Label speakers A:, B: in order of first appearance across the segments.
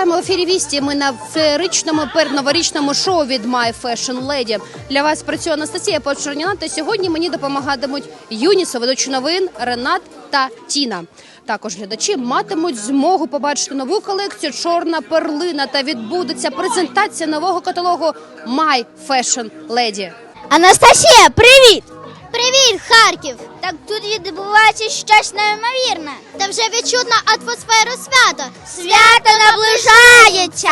A: Вітаємо ефірі Вісті. Ми на феєричному передноворічному шоу від My Fashion Lady. Для вас працює Анастасія Почерніна. Та сьогодні мені допомагатимуть юні соведучі новин Ренат та Тіна. Також глядачі матимуть змогу побачити нову колекцію Чорна перлина та відбудеться презентація нового каталогу My Fashion Lady.
B: Анастасія, привіт! Привіт, Харків! Так тут відбувається щось неймовірне. Та вже відчутна атмосфера свята. Свято наближається!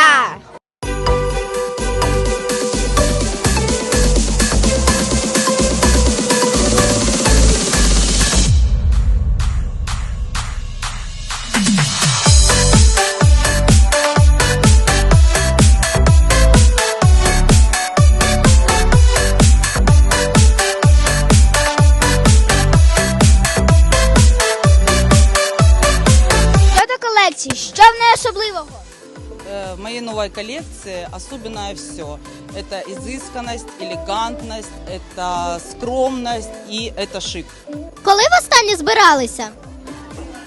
B: В
C: моей новой коллекции особенное все. Это изысканность, элегантность, это скромность и это шик.
B: Коли ви останні збиралися?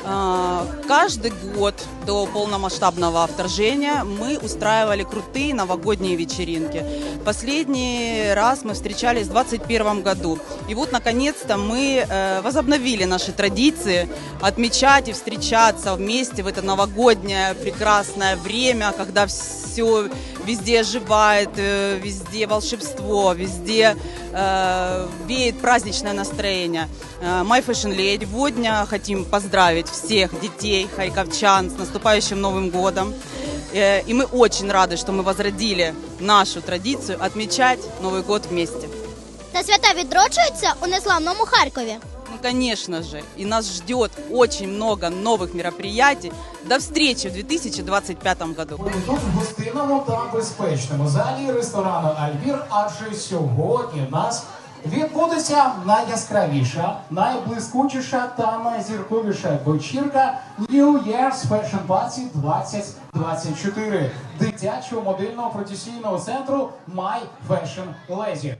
C: А, Каждый год до полномасштабного вторжения мы устраивали крутые новогодние вечеринки. Последний раз мы встречались в 2021 году. И вот, наконец-то, мы э, возобновили наши традиции отмечать и встречаться вместе в это новогоднее прекрасное время, когда все везде оживает, э, везде волшебство, везде э, веет праздничное настроение. My Fashion Lady сегодня хотим поздравить всех детей, харьковчан с наступающим Новым годом. Э, И мы очень рады, что мы возродили нашу традицию отмечать Новый год вместе.
B: Та свята відроджуються у незламному Харкові.
C: Ну, конечно же, и нас ждет очень много новых мероприятий. До встречи в 2025 году.
D: Ми тут в гостинному та безпечному залі ресторану Альбір, адже сьогодні в нас відбудеться найяскравіша, найблискучіша та найзірковіша вечірка New Year's Fashion Party 2024 дитячого модельного професійного центру My Fashion Lady.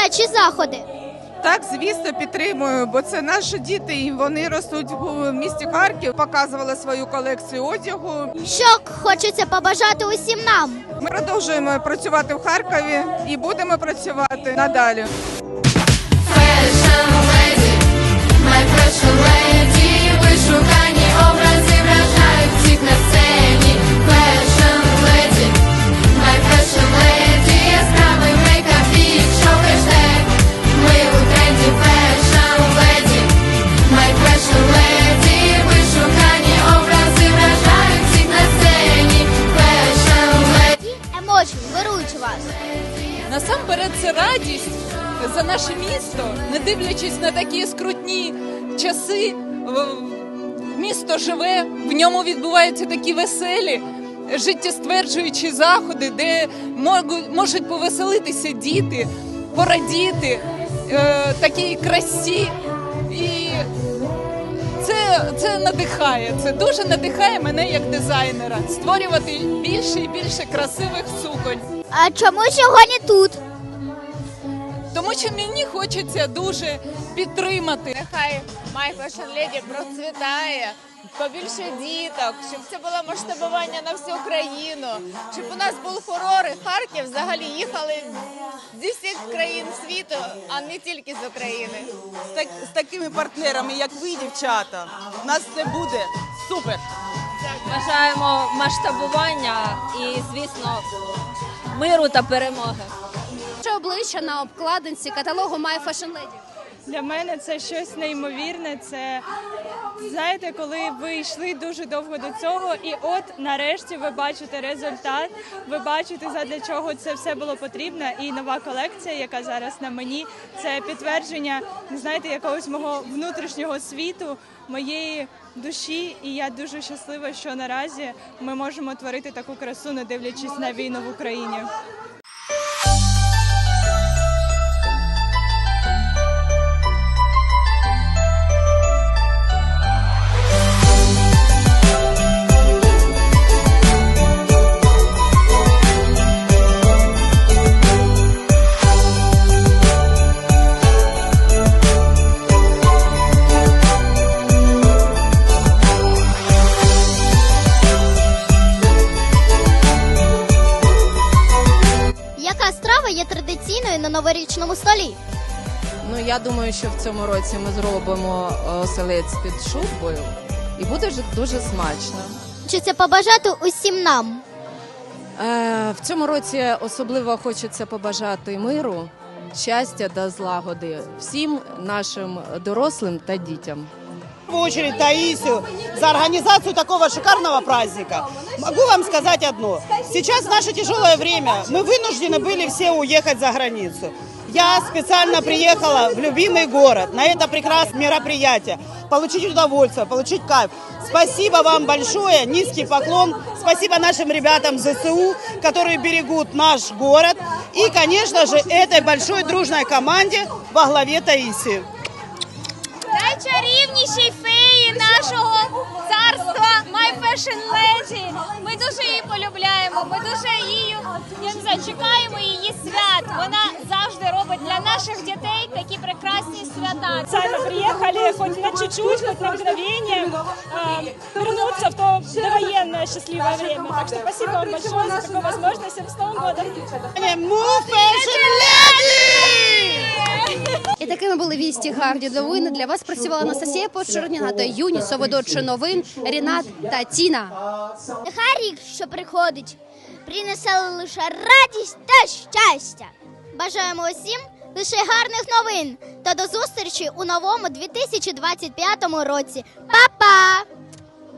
B: Дитячі заходи?
E: Так, звісно, підтримую, бо це наші діти, і вони ростуть в місті Харків, показували свою колекцію одягу.
B: Що хочеться побажати усім нам?
E: Ми продовжуємо працювати в Харкові і будемо працювати надалі.
F: Наше місто, не дивлячись на такі скрутні часи. Місто живе, в ньому відбуваються такі веселі, життєстверджуючі заходи, де можуть- повеселитися діти, порадіти е, такій красі. І це, це надихає. Це дуже надихає мене як дизайнера створювати більше і більше красивих суконь.
B: А чому сьогодні тут?
F: Тому мені хочеться дуже підтримати.
G: Нехай My Fashion Lady процвітає, побільше діток, щоб це було масштабування на всю країну, щоб у нас був фурор і Харків взагалі їхали зі всіх країн світу, а не тільки з України.
C: З, так, з такими партнерами, як ви, дівчата, у нас все буде супер.
H: Бажаємо масштабування і, звісно, миру та перемоги.
A: Ваше обличчя на обкладинці каталогу My Fashion Lady.
I: Для мене це щось неймовірне. Це знаєте, коли ви йшли дуже довго до цього, і от нарешті ви бачите результат. Ви бачите, задля чого це все було потрібно. І нова колекція, яка зараз на мені, це підтвердження, знаєте, якогось мого внутрішнього світу, моєї душі. І я дуже щаслива, що наразі ми можемо творити таку красу, не дивлячись на війну в Україні.
B: Новорічному столі?
J: Ну я думаю, що в цьому році ми зробимо е, оселець під шубою і буде ж дуже смачно.
B: Хочеться побажати усім нам.
J: Е, в цьому році особливо хочеться побажати миру, щастя та злагоди всім нашим дорослим та дітям.
K: В очередь Таисию за организацию такого шикарного праздника. Могу вам сказать одно. Сейчас в наше тяжелое время мы вынуждены были все уехать за границу. Я специально приехала в любимый город на это прекрасное мероприятие. Получить удовольствие, получить кайф. Спасибо вам большое, низкий поклон. Спасибо нашим ребятам ЗСУ, которые берегут наш город. И, конечно же, этой большой дружной команде во главе Таисии.
B: Найчарівнішій феї нашого царства My Fashion Lady. Ми дуже її полюбляємо. Ми дуже її я не знаю, чекаємо її свят. Вона завжди для наших дітей такі прекрасні свята.
I: Специально приехали хоть на чуть-чуть, хоть на мгновение вернуться в то довоенное счастливое время. Так что спасибо вам большое за такую возможность. И с Новым годом!
A: І такими були вісті гарні новини. Для вас працювала Анастасія Почерніна та юні соведучі новин Рінат та Тіна.
B: Нехай рік, що приходить, принесе лише радість та щастя. Бажаємо усім лише гарних новин та до зустрічі у новому 2025 році. Па-па!